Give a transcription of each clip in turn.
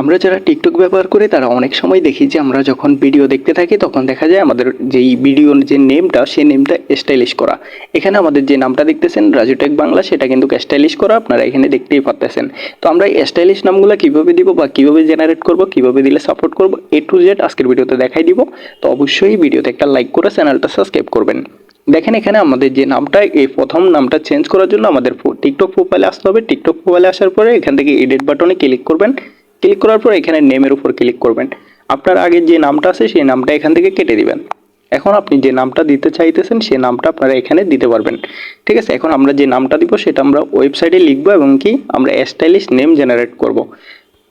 আমরা যারা টিকটক ব্যবহার করি, তারা অনেক সময় দেখি যে আমরা যখন ভিডিও দেখতে থাকি, তখন দেখা যায় আমাদের যেই ভিডিওর যে নেমটা সেই নেমটা স্টাইলিশ করা। এখানে আমাদের যে নামটা দেখতেছেন রাজুটেক বাংলা সেটা কিন্তু স্টাইলিশ করা আপনারা এখানে দেখতেই পাচ্ছেন তো আমরা এই স্টাইলিশ নামগুলো কীভাবে দিব বা কীভাবে জেনারেট করব, কীভাবে দিলে সাপোর্ট করব এ টু জেড আজকের ভিডিওতে দেখাই দিব। তো অবশ্যই ভিডিওতে একটা লাইক করে চ্যানেলটা সাবস্ক্রাইব করবেন। দেখেন এখানে আমাদের যে নামটা, এই প্রথম নামটা চেঞ্জ করার জন্য আমাদের টিকটক প্রোফাইলে আসতে হবে। টিকটক প্রোফাইলে আসার পরে এখান থেকে এডিট বাটনে ক্লিক করবেন। ক্লিক করার পর এখানে নেমের উপর ক্লিক করবেন। আপনার আগে যে নামটা আছে সেই নামটা এখান থেকে কেটে দিবেন। এখন আপনি যে নামটা দিতে চাইতেছেন সেই নামটা আপনারা এখানে দিতে পারবেন। ঠিক আছে, এখন আমরা যে নামটা দিব সেটা আমরা ওয়েবসাইটে লিখব এবং কি আমরা স্টাইলিশ নেম জেনারেট করব।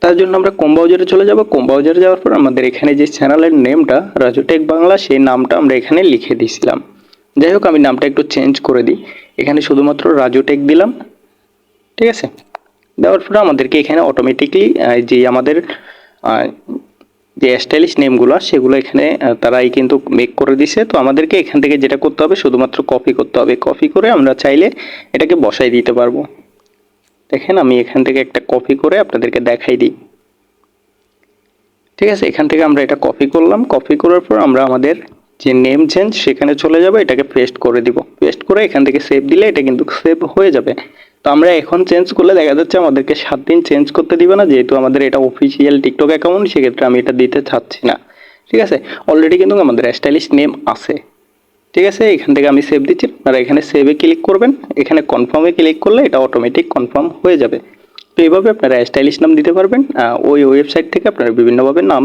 তার জন্য আমরা কম বাউজারে চলে যাব। কম বাউজারে যাওয়ার পর আমাদের এখানে যে চ্যানেলের নেমটা রাজুটেক বাংলা সেই নামটা আমরা এখানে লিখে দিয়েছিলাম যাই হোক, আমি নামটা একটু চেঞ্জ করে দিই। এখানে শুধুমাত্র রাজুটেক দিলাম। ঠিক আছে? দেওয়ার পরে আমাদেরকে এখানে অটোমেটিকলি যে আমাদের যে স্টাইলিশ নেমগুলো সেগুলো এখানে তারাই কিন্তু মেক করে দিছে। তো আমাদেরকে এখান থেকে যেটা করতে হবে, শুধুমাত্র কপি করতে হবে। কপি করে আমরা চাইলে এটাকে বসাই দিতে পারব। দেখেন, আমি এখান থেকে একটা কপি করে আপনাদেরকে দেখাই দিই। ঠিক আছে, এখান থেকে আমরা এটা কপি করলাম। কপি করার পর আমরা আমাদের যে নেম চেঞ্জ সেখানে চলে যাবে। এটাকে পেস্ট করে দিব। পেস্ট করে এখান থেকে সেভ দিলে এটা কিন্তু সেভ হয়ে যাবে। তো আমরা এখন চেঞ্জ করলে দেখা যাচ্ছে আমাদেরকে সাত দিন চেঞ্জ করতে দিবে না, যেহেতু আমাদের এটা অফিসিয়াল টিকটক অ্যাকাউন্ট সেক্ষেত্রে আমি এটা দিতে চাচ্ছি না। ঠিক আছে? অলরেডি কিন্তু আমাদের স্টাইলিশ নেম আছে। ঠিক আছে? এখান থেকে আমি সেভ দিচ্ছি। আপনারা এখানে সেভে ক্লিক করবেন। এখানে কনফার্মে ক্লিক করলে এটা অটোমেটিক কনফার্ম হয়ে যাবে। তো এইভাবে আপনারা স্টাইলিশ নাম দিতে পারবেন। ওই ওয়েবসাইট থেকে আপনারা বিভিন্নভাবে নাম,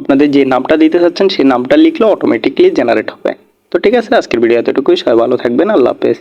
আপনাদের যে নামটা দিতে চাচ্ছেন, সেই নামটা লিখলে অটোমেটিকলি জেনারেট হবে। তো ঠিক আছে? আজকের ভিডিও এতটুকুই। সবাই ভালো থাকবেন। আল্লাহ হাফেজ।